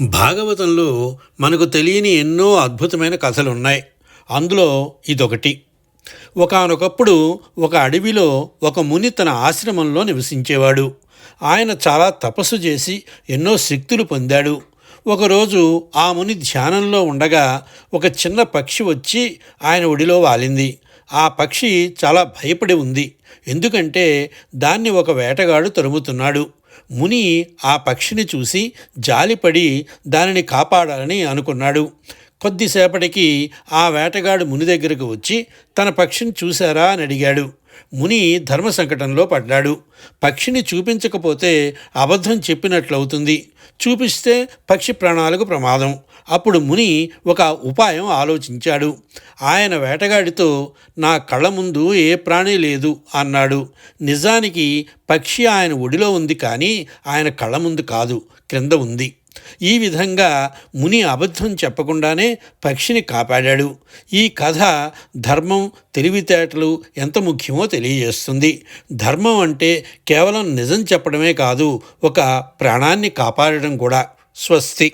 భాగవతంలో మనకు తెలియని ఎన్నో అద్భుతమైన కథలు ఉన్నాయి అందులో ఇదొకటి. ఒకానొకప్పుడు ఒక అడవిలో ఒక ముని తన ఆశ్రమంలో నివసించేవాడు. ఆయన చాలా తపస్సు చేసి ఎన్నో శక్తులు పొందాడు. ఒకరోజు ఆ ముని ధ్యానంలో ఉండగా ఒక చిన్న పక్షి వచ్చి ఆయన ఒడిలో వాలింది. ఆ పక్షి చాలా భయపడి ఉంది. ఎందుకంటే దాన్ని ఒక వేటగాడు తరుముతున్నాడు. ముని ఆ పక్షిని చూసి జాలిపడి దానిని కాపాడాలని అనుకున్నాడు. కొద్దిసేపటికి ఆ వేటగాడు ముని దగ్గరకు వచ్చి తన పక్షిని చూశారా? అని అడిగాడు. ముని ధర్మ సంకటంలో పడ్డాడు. పక్షిని చూపించకపోతే అబద్ధం చెప్పినట్లవుతుంది. చూపిస్తే పక్షి ప్రాణాలకు ప్రమాదం. అప్పుడు ముని ఒక ఉపాయం ఆలోచించాడు. ఆయన వేటగాడితో నా కళ్ళ ముందు ఏ ప్రాణి లేదు అన్నాడు. నిజానికి పక్షి ఆయన ఒడిలో ఉంది కానీ ఆయన కళ్ళ ముందు కాదు క్రింద ఉంది. ఈ విధంగా ముని అబద్ధం చెప్పకుండానే పక్షిని కాపాడాడు. ఈ కథ ధర్మం తెలివితేటలు ఎంత ముఖ్యమో తెలియజేస్తుంది. ధర్మం అంటే కేవలం నిజం చెప్పడమే కాదు ఒక ప్రాణాన్ని కాపాడడం కూడా. స్వస్తి.